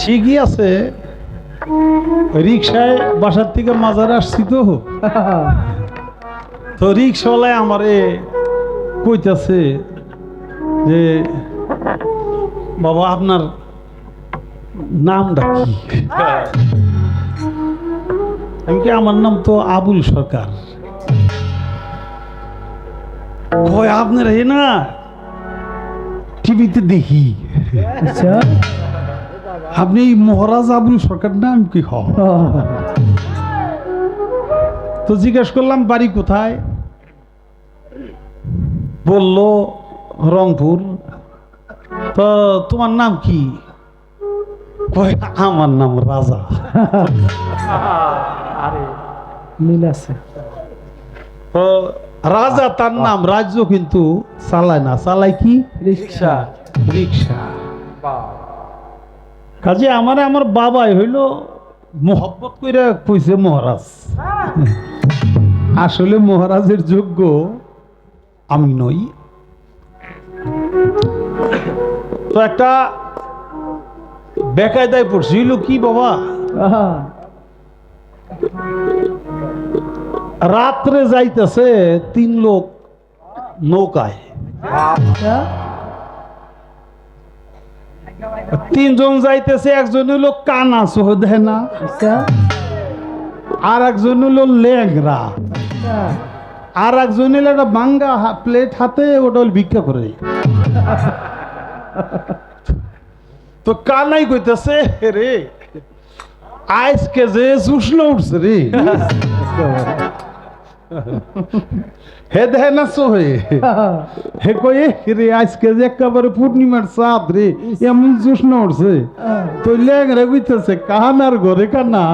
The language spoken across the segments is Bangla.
ঠিকই আছে। রিক্সায় বাসার থেকে মাজার আসছি তো। তো রিক্সাওয়ালায় আমারে কইতাছে যে, বাবা, আপনার নামটা কি? আমি কি আমার নাম তো আবুল সরকার। কয়, আপনার এ না টিভিতে দেখি। আচ্ছা। আপনি মহারাজ আবুল সরকার নাম কি হ? তো জিজ্ঞেস করলাম বাড়ি কোথায়? বলল রংপুর। তো তোমার নাম কি? কয় আমার নাম রাজা। মিল আছে। তো রাজা তার নাম রাজ্য কিন্তু চালায় না। চালায় কি? রিক্সা। রিক্সা। কাজে আমার আমার বাবাই হইল মোহব্বত করে কইছে মহারাজ। আসলে মহারাজের যোগ্য আমি নই। তো একটা বেকায়দায় পড়ছি হইল কি বাবা? রাত্রে যাইতেছে তিন লোক নৌকায়। আচ্ছা, তিনজন যাইতেছে একজন হইল কানা সহ দেয় না? আচ্ছা, আর একজন হলো লেংরা আচ্ছা। আর একজন হলো একটা বাঙ্গা প্লেট হাতে ওটা হলো ভিক্ষা করে। তো কানাই কইতেছে রে আজকে যে জুসন উঠছে রে। হে দেহে না সোহে। হে কয়ে রে আজকে যে একেবারে পূর্ণিমার চাঁদ রে এমন জুসন উঠছে। তো লেংরা কইতেছে কানার ঘরে কানা।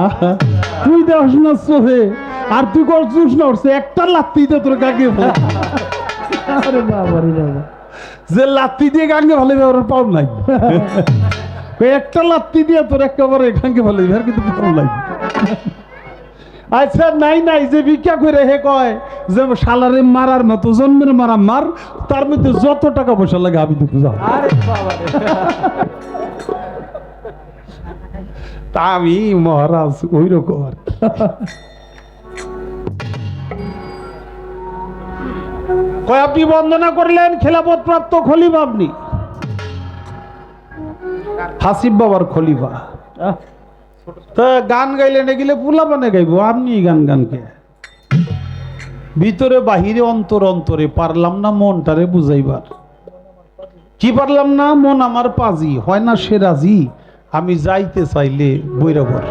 তুই দেখ না সোহে আর তুই কর জুসন উঠছে একটা লাত্তি দে তোর কাকে আরে বাবা রে বাবা। যে লাত্তি দিয়ে গাঙ্গে ভালো ব্যবহার পাও নাই। একটা লাত্তি দিয়ে তোর একেবারে গাঙ্গে ভালো ব্যবহার কিন্তু পাও নাই। আচ্ছা নাই নাই যে ভিক্ষা করে হে কয় যে শালারে মারার মতো জন্মের মারা মার তার মধ্যে যত টাকা পয়সা লাগে আমি দুটো যাও তা আমি মহারাজ ওই রকম আর কয় আপনি বন্দনা করলেন খেলাপথ প্রাপ্ত খলিফা আপনি? হাসিব বাবার খলিফা। তা গান গাইলে না গেলে পুলা বানে গাইবো? আপনি গান গানকে ভিতরে বাহিরে অন্তর অন্তরে পারলাম না মনটারে বুঝাইবার। কি পারলাম না? মন আমার পাজি। হয় না সে রাজি? আমি যাইতে চাইলে বৈরাবর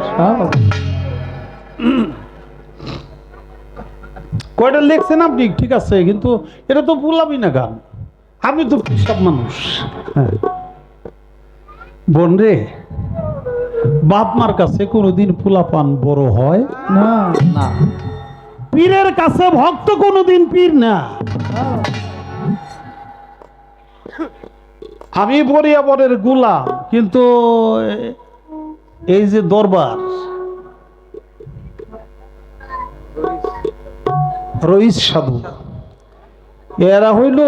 কয়টা লিখছেন আপনি? ঠিক আছে, কিন্তু এটা তো বুলাবি না গান। আমি তো সব মানুষ। হ্যাঁ। বোন রে বাপ মার কাছে কোনোদিন পোলাপান বড় হয় না। না। পীরের কাছে ভক্ত কোনোদিন পীর না। আমি বরিয়াবরের গুলাম কিন্তু এই যে দরবার রইস সাধু এরা হইল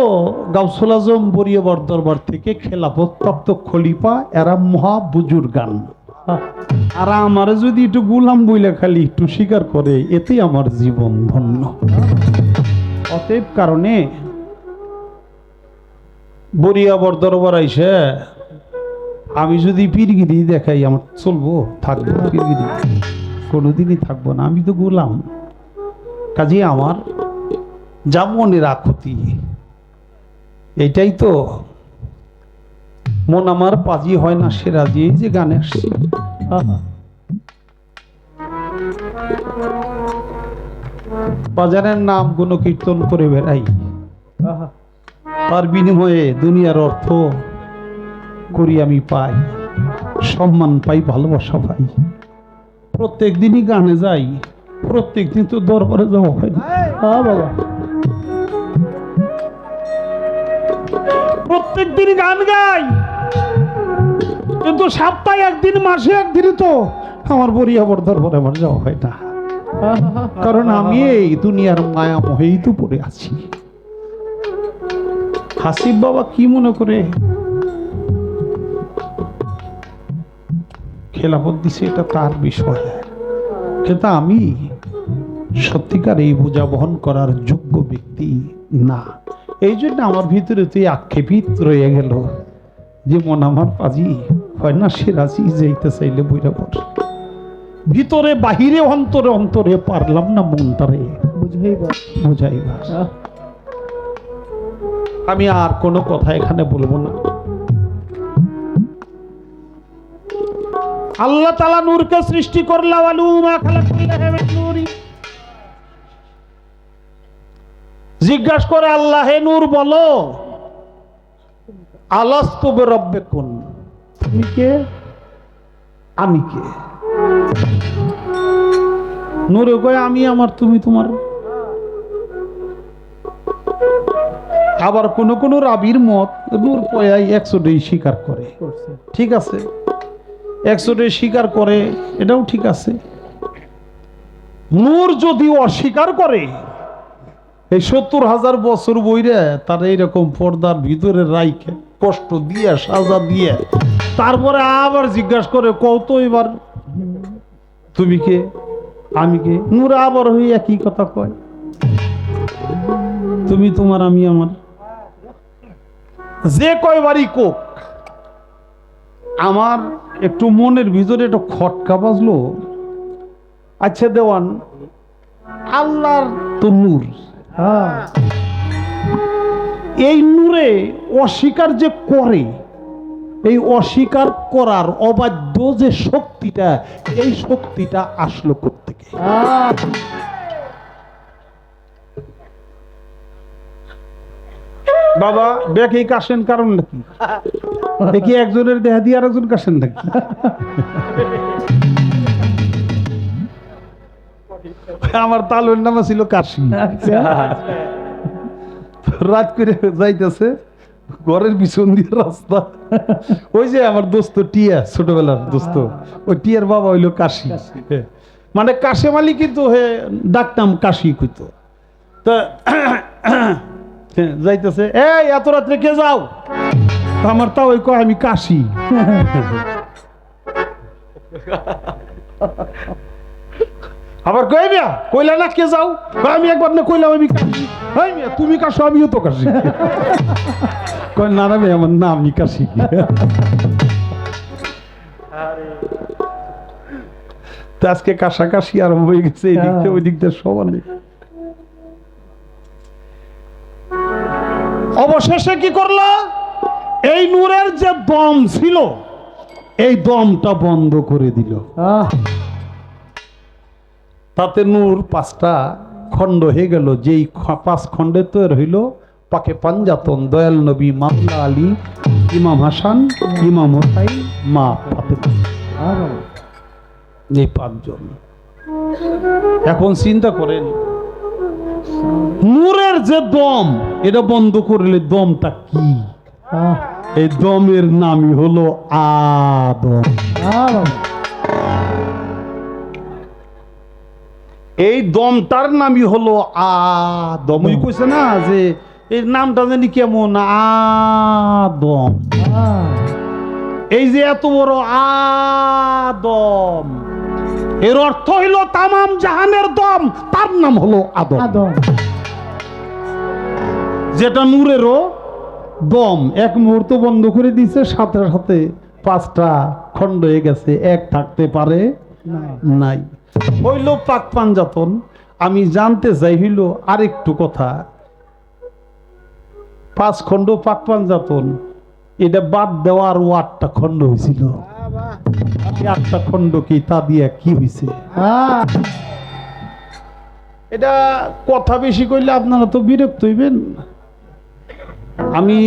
গাউসুল আজম বরিয়াবর দরবার থেকে খেলাফত প্রাপ্ত খলিফা এরা মহা বুজুর্গান। আহ, আর আমার যদি একটু গুলাম বইলে খালি একটু স্বীকার করে এতে আমার জীবন ধন্য। অতএব কারণে বরিয়াবর দরবার আইসে, আমি যদি পিরগিরি দেখাই, আমার চলবো, থাকব পীরগিরি। কোনোদিনই থাকব না, আমি তো গোলাম। কাজে আমার যা মনের আকুতি এটাই তো মন আমার পাজি হয় না, সে রাজি যে গানে আসছে। বাজারের নাম গুণ কীর্তন করে বেড়াই। তার বিনিময়ে দুনিয়ার অর্থ করি আমি পাই। সম্মান পাই, ভালোবাসা পাই। প্রত্যেক দিনই গানে যাই, প্রত্যেক দিন তো দরবারে যাওয়া হয় না। বাবা। প্রত্যেক দিন গান গাই। কিন্তু সপ্তাহে একদিন, মাসে একদিন তো আমার বরিয়াবর দরবারে আমার যাওয়া হয় না। কারণ আমি এই দুনিয়ার মায়া মোহেই তো পড়ে আছি। হাসিব বাবা কি মনে করে? খেলাফত দিছে, এটা তার বিষয়। কিন্তু আমি সত্যিকার এই বোঝা বহন করার যোগ্য ব্যক্তি না। এই জন্য আমার ভিতরে তুই আক্ষেপিত রয়ে গেল। যে মন আমার পাজি হয় না সে রাজি যাইতে চাইলে বইরা পর ভিতরে বাহিরে অন্তরে অন্তরে পারলাম না বল বুঝাইবার। আমি আর কোনো কথা এখানে বলব না। আল্লাহ তালা নূরকে সৃষ্টি করলা ওয়ালুমা খালাকুল্লাহ মিন নূরি। জিজ্ঞাস করে আল্লাহ হে নূর বলো আলাস্তবে রব্বে কোন তুমি কে? আমি কে? নূরে কয় আমি আমার তুমি তোমার। আবার কোন কোন রাবির মত নূর পয়াই একশোটাই স্বীকার করে। ঠিক আছে? একশোটাই স্বীকার করে এটাও ঠিক আছে। নূর যদি অস্বীকার করে এই সত্তর হাজার বছর বইরে তার এইরকম পর্দার ভিতরে রাইখে কষ্ট দিয়ে, সাজা দিয়ে। তারপরে আবার জিজ্ঞাসা করে কত এবার, তুমি কে? আমি কে? নূর আবার হয়ে একই কথা কয়, তুমি তোমার, আমি আমার। যে কয়বারই কোক, আমার একটু মনের ভিতরে একটু খটকা বাজলো। আচ্ছা দেওয়ান, আল্লাহর তো নূর। হ্যাঁ। এই নূরে অস্বীকার যে করে এই অস্বীকার করার অবাধ্য যে শক্তিটা এই শক্তিটা আসলো থেকে বাবা ব্যাকে কাশেন কারণ নাকি? দেখি একজনের দেহা দিয়ে আরেকজন কাশেন নাকি? আমার তালুর নাম ছিল কাশি আচ্ছা। রাত করে যাইতেছে ঘরের পিছন দিয়ে রাস্তা। ওই যে আমার দোস্ত টিয়া ছোটবেলার দোস্ত ওই টিয়ার বাবা হইল কাশি। হ্যাঁ। মানে কাশে মালি কিন্তু হে ডাকতাম কাশি কইতো। তা হ্যাঁ, যাইতেছে এই এত রাত্রে কে যাও? আমার তাও ওই কয় আমি কাশি। আবার কই মিয়া? কইলা না কে যাও? আমি একবার না কইলাম আমি কাশি। এই মিয়া তুমি কাশো আমিও তো কাশি। কয় না না মিয়া আমার নাম আমি কাশি। আজকে কাশাকাশি আরম্ভ হয়ে গেছে এই দিক থেকে ওই দিক থেকে সমানে অবশেষে কি করল? এই নূরের যে দম ছিল এই দমটা বন্ধ করে দিল। আহ, তাতে নূর পাঁচটা খণ্ড হয়ে গেল। যেই পাঁচ খণ্ডে তৈরি হইল পাকে পাঞ্জাতন, দয়াল নবী মামলা আলী, ইমাম হাসান, ইমাম হোসাই মা বাবা। এই পাঁচজন। এখন চিন্তা করেন, নূরের যে দম, এটা বন্ধ করলে দমটা কি? এই দমের নামই হলো আদম। আহ এই দমটার নামই হলো আ দমই কইছে না যে এই নামটা জানি কেমন? আদম আহ, এই যে এত বড় আদম এর অর্থ হইল তামাম জাহানের দম তার নাম হলো আদম আদম যেটা নূরেরও দম। এক মুহূর্ত বন্ধ করে দিছে সাথে সাথে পাঁচটা খণ্ড হয়ে গেছে এক থাকতে পারে। নাই। হইল পাক পাঞ্জাতন, আমি জানতে চাই, হইল আরেকটু কথা। পাঁচ খণ্ড পাক পাঞ্জাতন, এটা বাদ দেওয়ার ও আটটা খণ্ড হয়েছিল আটটা খণ্ড কি, তা দিয়ে কি হয়েছে এটা কথা বেশি কইলে আপনারা তো বিরক্ত হইবেন। আমি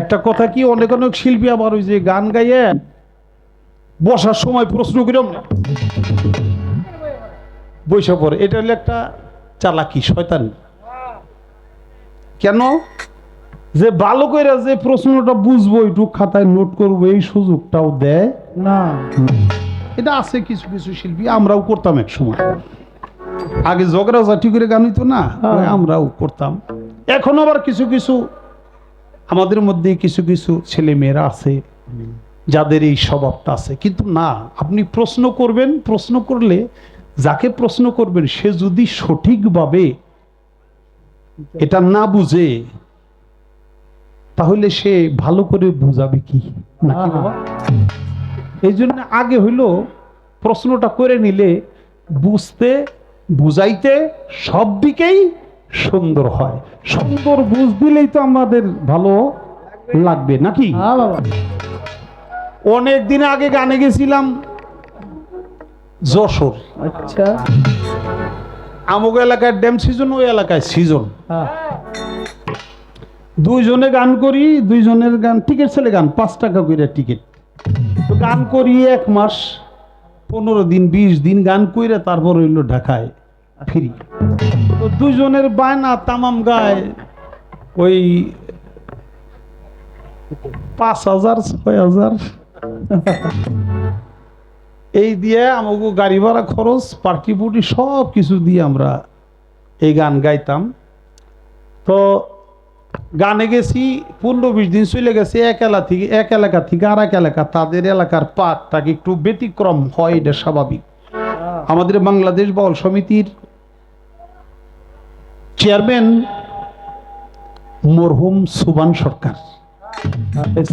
একটা কথা কি, অনেক অনেক শিল্পী আবার ওই যে গান গাইয়ে বসার সময় প্রশ্ন করিম না। বৈশা পড়ে এটা হলো একটা চালাকি শয়তান। কেন? যে ভালো করে যে প্রশ্নটা বুঝব একটু খাতায় নোট করব এই সুযোগটাও দেয় না। এটা আছে কিছু কিছু শিল্পী আমরাও করতাম এক সময়। আগে ঝগড়া জাতি করে গান হইতো না হ্যাঁ। আমরাও করতাম। এখন আবার কিছু কিছু আমাদের মধ্যে কিছু কিছু ছেলে মেয়েরা আছে। যাদের এই স্বভাবটা আছে। কিন্তু না, আপনি প্রশ্ন করবেন, প্রশ্ন করলে যাকে প্রশ্ন করবেন, সে যদি সঠিকভাবে এটা না বুঝে, তাহলে সে ভালো করে বুঝাবে কি? এই জন্য আগে হইল প্রশ্নটা করে নিলে বুঝতে, বুঝাইতে সব দিকেই সুন্দর হয়। সুন্দর বুঝ দিলেই তো আমাদের ভালো লাগবে, নাকি? হ্যাঁ অনেক দিন আগে গানে গেছিলাম যশোর। আচ্ছা। আমুক এলাকায় ড্যাম সিজন ওই এলাকায় সিজন। হ্যাঁ। দুইজনে গান করি দুইজনের গান টিকিট ছেলে গান পাঁচ টাকা করে টিকিট। তো গান করি এক মাস পনেরো দিন বিশ দিন গান কইরে তারপর হইল ঢাকায় ফিরি। তো দুইজনের বায়না তামাম গায় ওই পাঁচ হাজার ছয় হাজার। এই দিয়ে আমাকে গাড়ি ভাড়া খরচ পার্টি পুটি সব কিছু দিয়ে আমরা এই গান গাইতাম। তো গানে গেছি, পনেরো বিশ দিন চলে গেছে, এক এলাকা থেকে, এক এলাকা থেকে আর এক এলাকা। তাদের এলাকার পাকটাকে একটু ব্যতিক্রম হয়, এটা স্বাভাবিক। আমাদের বাংলাদেশ বল সমিতির চেয়ারম্যান মরহুম সুবান সরকার।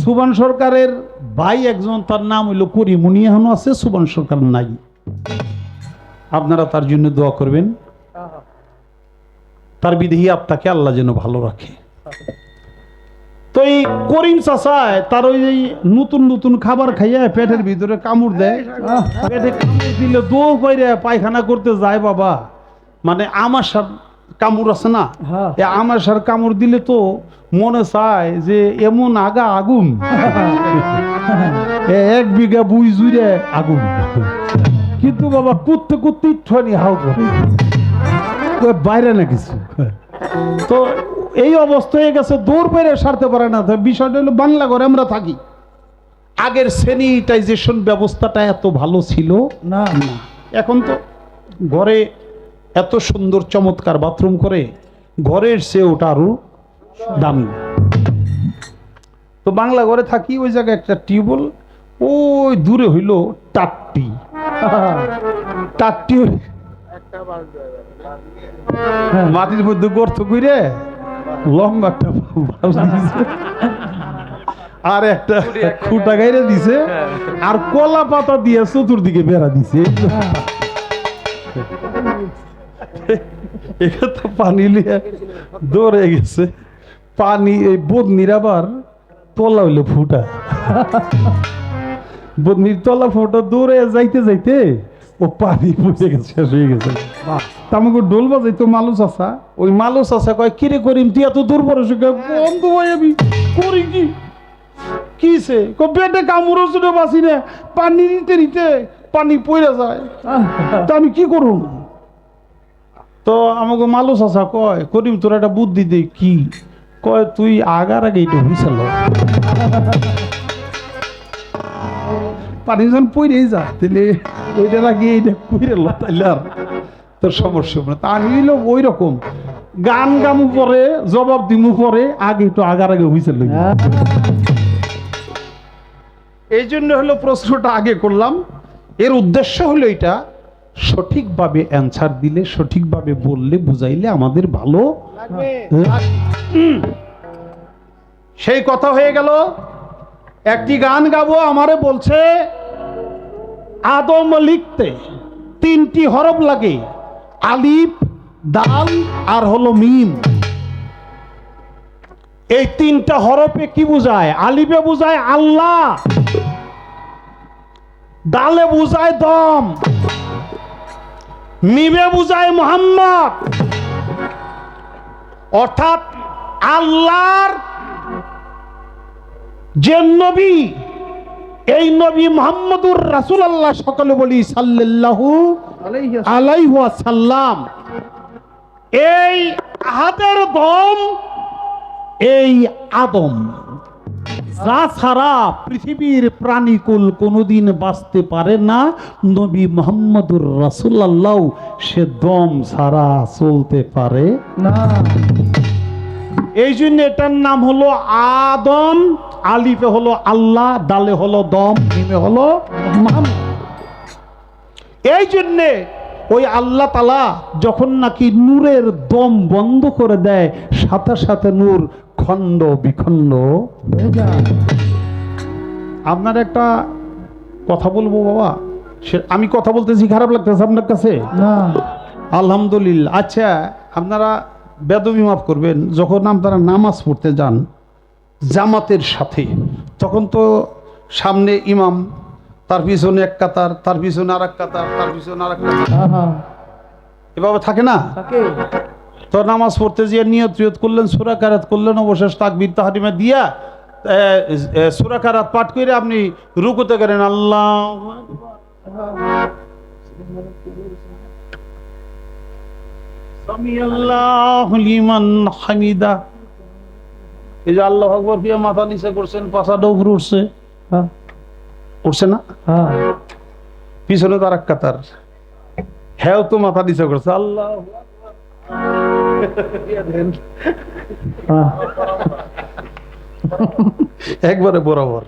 সুবান সরকারের ভাই একজন, তার নাম হইল করিমুনি এখনও আছে, সুবান সরকার নাই। আপনারা তার জন্য দোয়া করবেন। তার বিদেহী আত্মাকে আল্লাহ যেন ভালো রাখে। তো এই করিম চাষায় তার ওই নতুন নতুন খাবার খাইয়া পেটের ভিতরে কামড় দেয়। পেটে কামড় দিলে দৌড় করে পায়খানা করতে যায় বাবা। মানে আমার সার কামড় আছে না? হ্যাঁ। আমার সার কামড় দিলে তো মনে চায় যে এমন আগা আগুন। এক বিঘা বুই জুড়ে আগুন। কিন্তু বাবা কুত্তে কুত্তে ইচ্ছানি হাও করে বাইরে না কিছু তো এই অবস্থা হয়ে গেছে দৌড় বেড়ে সারতে পারে না। বিষয়টা হলো বাংলা ঘরে আমরা থাকি। আগের স্যানিটাইজেশন ব্যবস্থাটা এত ভালো ছিল? না। এখন তো ঘরে এত সুন্দর চমৎকার বাথরুম করে ঘরের সে ওটা আরও দামি। তো বাংলা ঘরে থাকি ওই জায়গায় একটা টিউবওয়েল ওই দূরে হইল টাট্টি। টাট্টি মাটির মধ্যে গর্ত কইরে লম্বা একটা আর একটা খুঁটা গাইরে দিছে। আর কলা পাতা দিয়ে চতুর্দিকে বেড়া দিছে। এখানে তো পানি লিয়ে দৌড়ে গেছে। পানি, এই বদনির আবার তলা হইল ফুটা। বদনির তলা ফুটা, দৌড়ে যাইতে যাইতে ও পানি পড়ে গেছে, শেষ হয়ে গেছে। তামাকে ডোল বাজাই তো মালুস আসা ওই মালুস আসা কয় কিরে করিম, তুই এত দূর পরে বন্ধ ভাই আমি করি কি? কিসে কো পেটে কামড়ো শুনে বাসি না। পানি নিতে নিতে পানি পড়ে যায়। তা আমি কি করুন তো আমাকে মালুস আসা কয়, করিম, তোর একটা বুদ্ধি দে কি? কয়, তুই আগার আগে এটা হুইসাল পানি যখন পইরেই যা তাহলে ওইটার আগে এইটা পইরে ল তাইলে আর তোর সমস্যা হবে না। তা হইল ওই রকম গান গামু পরে জবাব দিমু পরে আগে একটু আগার আগে হুইসাল হ্যাঁ। এই জন্য হলো প্রশ্নটা আগে করলাম। এর উদ্দেশ্য হলো এটা সঠিকভাবে অ্যান্সার দিলে সঠিকভাবে বললে বুঝাইলে আমাদের ভালো সেই কথা হয়ে গেল। একটি গান গাবো আমারে বলছে আদম লিখতে তিনটি হরফ লাগে আলিফ দাল আর হলো মিম। এই তিনটা হরফে কি বুঝায়? আলিফে বুঝায় আল্লাহ ডালে বুঝায় দম। মিমে বুঝায় মোহাম্মদ। অর্থাৎ আল্লাহর যে নবী এই নবী মোহাম্মদুর রাসুল আল্লাহ সকলে বলি সাল্লাল্লাহু আলাইহু সাল্লাম এই আহাদের দম এই আদম। যা ছাড়া পৃথিবীর প্রাণীকুল কোনোদিন বাঁচতে পারে না, নবী মোহাম্মদুর রাসুল্লাহ সে দম ছাড়া চলতে পারে না। এই জন্য এটার নাম হলো আদম, আলিফে হলো আল্লাহ দালে হলো দম মিমে হলো এই জন্যে ওই আল্লাহ তালা যখন নাকি নূরের দম বন্ধ করে দেয়, সাথে সাথে নূর খণ্ড বিখণ্ড। আপনার একটা কথা বলব বাবা? সে আমি কথা বলতেছি খারাপ লাগতেছে আপনার কাছে? না। আলহামদুলিল্লাহ। আচ্ছা আপনারা বেদবি মাফ করবেন যখন আপনারা নামাজ পড়তে যান জামাতের সাথে তখন তো সামনে ইমাম তার পিছনে এক কাতার তার পিছনে আর এক কাতার তার পিছনে আর এক কাতার এভাবে থাকে না? তো নামাজ পড়তে গিয়ে নিয়ত টিয়ত করলেন সুরা কারাত করলেন অবশেষ তাকবির তাহারিমা দিয়া সুরা কারাত পাঠ করে আপনি রুকুতে করেন আল্লাহ আল্লাহ লিমান হামিদা। এই যে আল্লাহ আকবর দিয়ে মাথা নিচে করছেন পাশাটা উপরে উঠছে। হ্যাঁ। উঠছে না? হ্যাঁ। পিছনে তার এক কাতার। হ্যাঁ তো মাথা নিচে করছে। আল্লাহ একবারে বরাবর।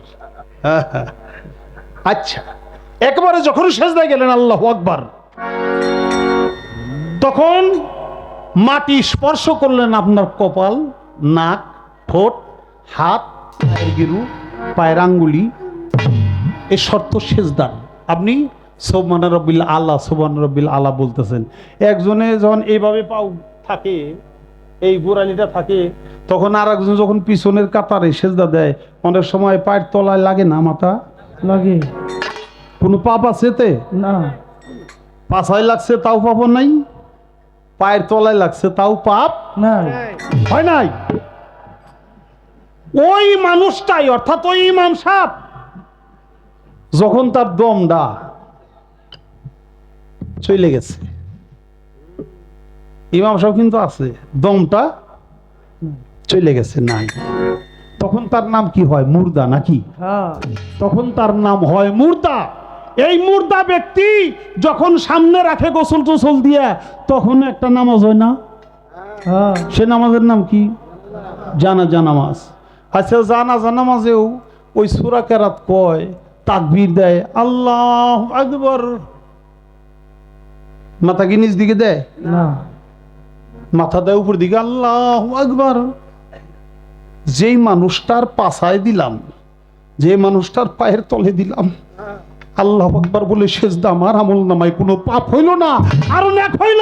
হ্যাঁ, হ্যাঁ। আচ্ছা একবারে যখন সেজদায় গেলেন আল্লাহ আকবার তখন মাটি স্পর্শ করলেন আপনার কপাল নাক ঠোঁট হাত পায়ের গিরু পায়ের আঙ্গুলি। এই শর্ত সেজদার। আপনি সোমান রব্বিল আল্লাহ সোমান রব্বিল আল্লাহ বলতেছেন। একজনে যখন এইভাবে পাও থাকে এই গোড়ালিটা থাকে তখন আর একজন যখন পিছনের কাতারে সেজদা দেয় অনেক সময় পায়ের তলায় লাগে না মাথা? লাগে। কোনো পাপ আছে তে? না। পাছায় লাগছে তাও পাপ নাই? পায়ের তলায় লাগছে তাও পাপ না হয় নাই? ওই মানুষটাই অর্থাৎ ওই ইমাম সাপ যখন তার দমটা চলে গেছে ইমাম সাহেব কিন্তু আছে দমটা চলে গেছে নাই। তখন তার নাম কি হয়? মুর্দা নাকি? হ্যাঁ। তখন তার নাম হয় মুর্দা। এই মুর্দা ব্যক্তি যখন সামনে রাখে গোসল টোসল দিয়া তখন একটা নামাজ হয় না? হ্যাঁ। সে নামাজের নাম কি? জানাজা নামাজ। আচ্ছা জানাজা নামাজেও ওই সুরা কেরাত কয় তাকবির দেয় আল্লাহ আকবর। মাথা কি নিচ দিকে দেয়? না। মাথা দেয় উপর দিকে, আল্লাহ আকবর। যেই মানুষটার পাছায় দিলাম যে মানুষটার পায়ের তলে দিলাম, আল্লাহ আকবর বলে শেষ দাম আর আমল নামায়, কোনো পাপ হইল না, আরও এক হইল।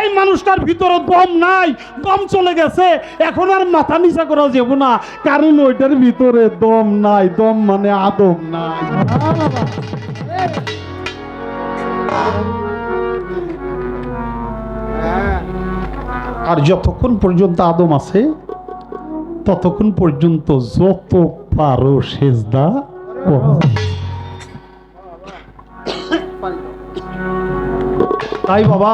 এই মানুষটার ভিতরে দম নাই, দম চলে গেছে, এখন আর মাথা নিচা করা যাব না। কারণ ওইটার ভিতরে দম নাই, দম মানে আদম নাই। আর যতক্ষণ পর্যন্ত আদম আছে ততক্ষণ পর্যন্ত যত পারো সেজদা তাই বাবা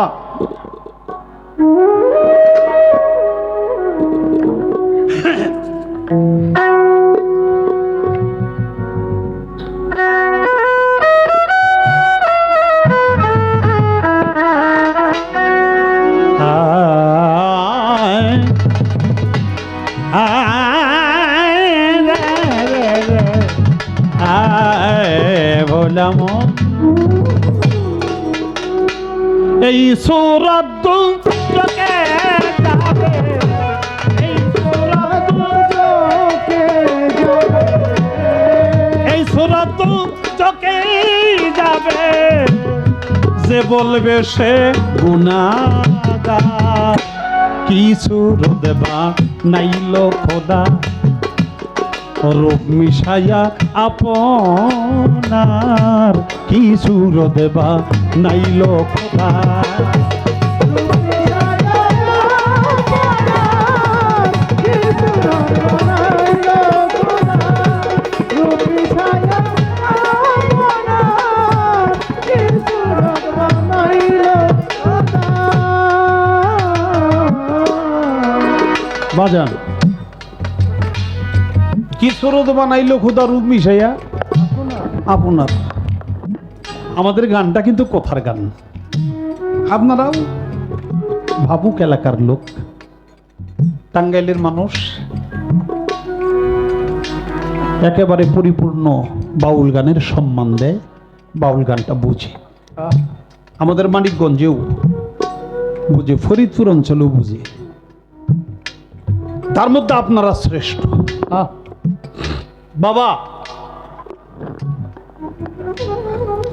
যে বলবে সে গুণাগার। কিছু দেবা নাইল খোদা। রূপ মিশাইয়া আপনার। কিছু দেবা নাইল খোদা। বাজান। কি সুরত বানাইলো খুদা রূপ মিশাইয়া? আপনার। আমাদের গানটা কিন্তু কথার গান। আপনারাও? ভাবুক এলাকার লোক। টাঙ্গাইলের মানুষ। একেবারে পরিপূর্ণ বাউল গানের সম্মান দেয়। বাউল গানটা বুঝে। আমাদের মানিকগঞ্জেও বুঝে, ফরিদপুর অঞ্চলেও বুঝে। তার মধ্যে আপনারা শ্রেষ্ঠ। বাবা।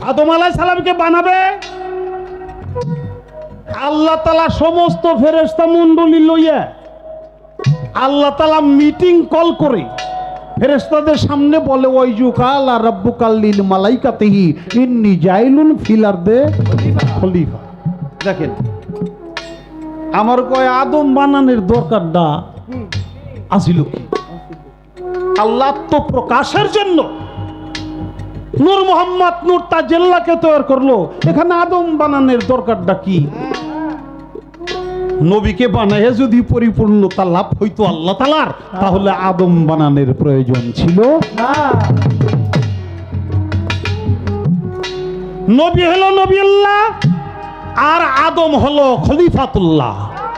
আদম আলাই সালামকে বানাবে। আল্লাহ তালা সমস্ত ফেরেস্তা মন্ডলী লইয়া আল্লাহ তালা মিটিং কল করে ফেরেস্তাদের সামনে বলে ওইজু কাল আর রব্বু কাল্লিল মালাইকাতেহি ইন্নি জাইলুন ফিলার দে খলিফা। দেখেন আমার কয় আদম বানানোর দরকারটা আসিল আল্লাহ প্রকাশের জন্য নূর মোহাম্মদ নূর তাজেল্লাকে তৈরি করল। এখানে আদম বানানোর দরকারটা কি? নবীকে বানায় যদি পরিপূর্ণতা লাভ হইতো আল্লাহ তালার, তাহলে আদম বানানোর প্রয়োজন ছিল নবী হলো নবী আল্লাহ আর আদম হলো খলিফাতুল্লাহ।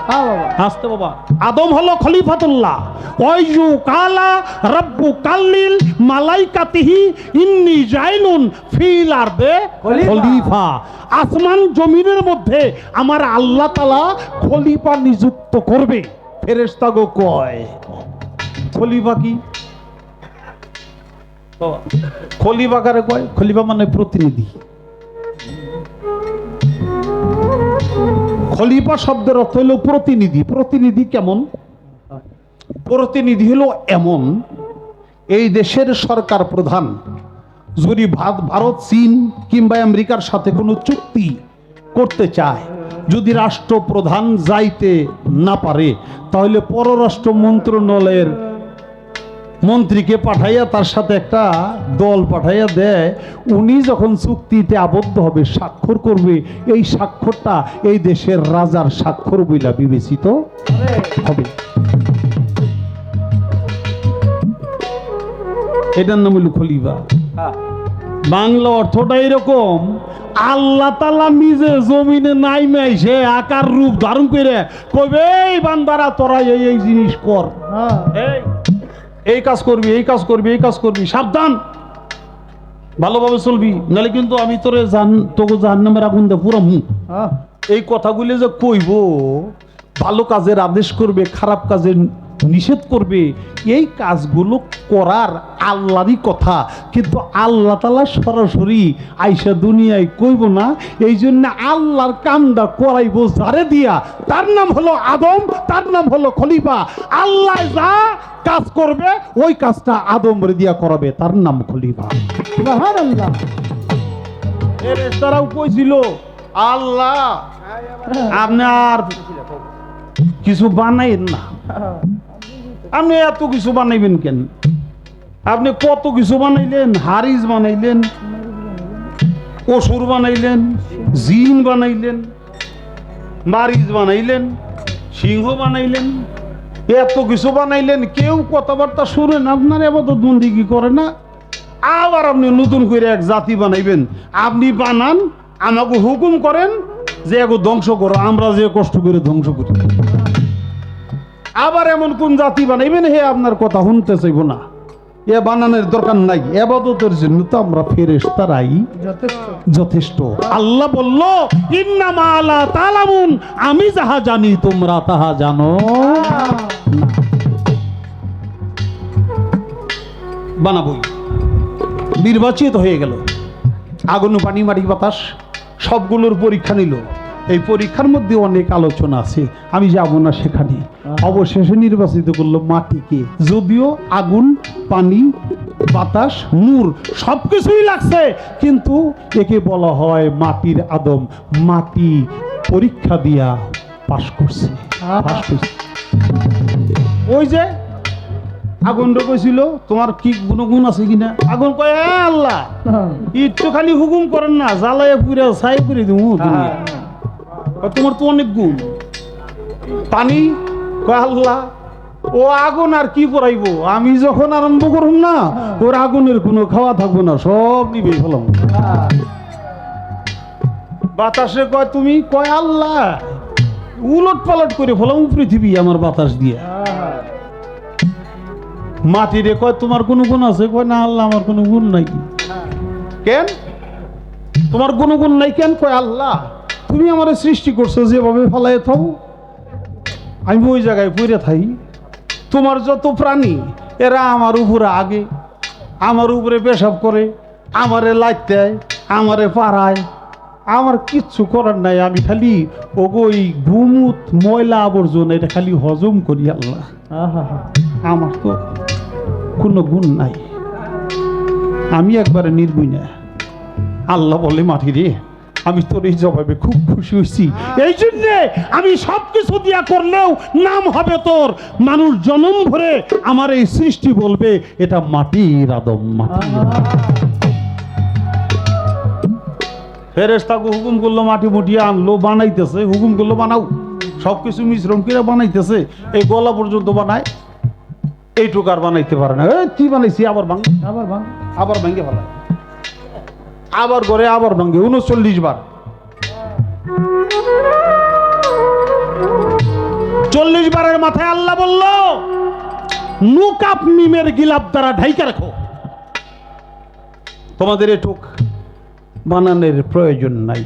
হ্যাঁ বাবা। আদম হলো খলিফাতুল্লাহ। ওয়াইজু কালা রব্বু কাল্লিল মালাইকাতিহি ইন্নি জাইলুন ফিল আরদে খলিফা। খলিফা। আসমান জমিনের মধ্যে আমার আল্লাহ তালা খলিফা নিযুক্ত করবে। ফেরেশতাগো কয় খলিফা কি? খলিফা কারে কয়? খলিফা মানে প্রতিনিধি। খলিফা শব্দের অর্থ হলো প্রতিনিধি। প্রতিনিধি কেমন? প্রতিনিধি হলো এমন, এই দেশের সরকার প্রধান, যদি ভারত, চীন কিংবা আমেরিকার সাথে কোনো চুক্তি করতে চায়, যদি রাষ্ট্রপ্রধান যাইতে না পারে, তাহলে পররাষ্ট্র মন্ত্রণালয়ের মন্ত্রীকে পাঠাইয়া তার সাথে একটা দল পাঠাইয়া দেয় উনি যখন চুক্তিতে আবদ্ধ হবে স্বাক্ষর করবে এই স্বাক্ষরটা এই দেশের রাজার স্বাক্ষর বইলা বিবেচিত হবে। এটার নাম হলো খলিফা। বাংলা অর্থটা এরকম আল্লাহ তালা নিজে জমিনে নাই সে আকার রূপ ধারণ করে কবে এই বান্দারা তোরা এই এই জিনিস কর। হ্যাঁ। এই কাজ করবি এই কাজ করবি এই কাজ করবি সাবধান। ভালোভাবে চলবি নাহলে কিন্তু আমি তোরে জান তোকে জাহান নামের আগুন দে পুরো মুখ এই কথাগুলি যে কইব ভালো কাজের আদেশ করবে খারাপ কাজের নিষেধ করবে, এই কাজগুলো করার আল্লাহরই কথা। কিন্তু আল্লাহ তালা সরাসরি আইসা দুনিয়ায় কইব না, এই জন্য আল্লাহর কামটা করাইব যারে দিয়া। তার নাম হলো আদম, তার নাম হলো খলিফা। আল্লাহ যা কাজ করবে, ওই কাজটা আদম দিয়া করাবে, তার নাম খলিফা। সুবহানাল্লাহ। তারাও কইছিল, আল্লাহ আপনার কিছু বানাইন না। আপনি এত কিছু বানাইবেন কেন? আপনি কত কিছু বানাইলেন? হারিস বানাইলেন, অসুর বানাইলেন, জিন বানাইলেন, মারিচ বানাইলেন, সিংহ বানাইলেন, এত কিছু বানাইলেন, কেউ কথাবার্তা শুনেন আপনার এবার বন্দিগি করে না? আবার আপনি নতুন করে এক জাতি বানাইবেন। আপনি বানান, আমাকে হুকুম করেন যে এগো ধ্বংস করো, আমরা যে কষ্ট করে ধ্বংস করি। আবার এমন কোন জাতি বানাইবেন হে আপনার কথা শুনতে চাইব না। এ বানানোর দরকার নাই। এবাদতের জন্য তো আমরা ফেরেশতারাই যথেষ্ট। যথেষ্ট। আল্লাহ বলল ইন্নামা আলা তালামুন আমি যাহা জানি তোমরা তাহা জানো। বানাবই। নির্বাচিত হয়ে গেল। আগুন পানি মাটি বাতাস সবগুলোর পরীক্ষা নিল। এই পরীক্ষার মধ্যে অনেক আলোচনা আছে আমি যাব না সেখানে। অবশেষে নির্বাচিত করল মাটিকে। যদিও আগুন পানি বাতাস নূর সব কিছুই লাগছে কিন্তু একে বলা হয় মাটির আদম। মাটি পরীক্ষা দিয়া পাশ করছে পাশ করছে। ওই যে আগুন কইছিল তোমার কি গুণগুণ আছে কিনা? আগুন কয় "এ আল্লাহ হ্যাঁ। একটু খালি হুকুম করেন না জ্বালায় পুরে ছাই করে দিব। তোমার তো অনেক গুণ। পানি আল্লাহ ও আগুন আর কি পড়াইবো? আমি যখন আরম্ভ করুম না, ওর আগুনের কোনো খাওয়া থাকব না, সব নিবে ফেলাম। বাতাসে কয়, তুমি কয় আল্লাহ উলট পালট করে ফেলাম পৃথিবী আমার বাতাস দিয়ে। হ্যাঁ। মাটি রে কয়, তোমার কোনো গুণ আছে? কয়, না আল্লাহ, আমার কোনো গুণ নাই। কেন? তোমার কোনো গুণ নাই কেন? কয়, আল্লাহ তুমি আমার সৃষ্টি করছ যেভাবে ফলাই থাও আমি ওই জায়গায় পড়ে থাই। তোমার যত প্রাণী এরা আমার উপরে আগে আমার উপরে পেশাব করে আমারে লাইট দেয় আমারে পাড়ায়। আমার কিচ্ছু করার নাই আমি খালি ওগো ওই গুমুত ময়লা আবর্জনা এটা খালি হজম করি আল্লাহ। আমার তো কোনো গুণ নাই। আমি একবারে নির্গুণা। আল্লাহ বলে মাটি রে আমি তোর এই জবাবে খুব খুশি হয়েছি। এই জন্যে আমি সব কিছু দিয়া করলেও নাম হবে তোর। মানুষ জনম ভরে আমার এই সৃষ্টি বলবে এটা মাটির আদম মাটি ফেরেস্তাকে হুকুম করল মাটি মুটিয়ে আনলো বানাইতেছে। হুকুম করল বানাও। সব কিছু মিশ্রণ করে বানাইতেছে? এই গলা পর্যন্ত বানায়। এইটুকু আর বানাইতে পারে না। কি বানাইছি? আবার ভাঙ। আবার ভাঙ। আবার ভেঙে ফেলায়। আবার ঘরে আবার ভাঙে উনচল্লিশ বার। চল্লিশ বারের মাথায় আল্লাহ বলল, নুকাপ মিমের গিলাপ দ্বারা ঢাইকা রাখো। তোমাদের এটুক বানানোর প্রয়োজন নাই।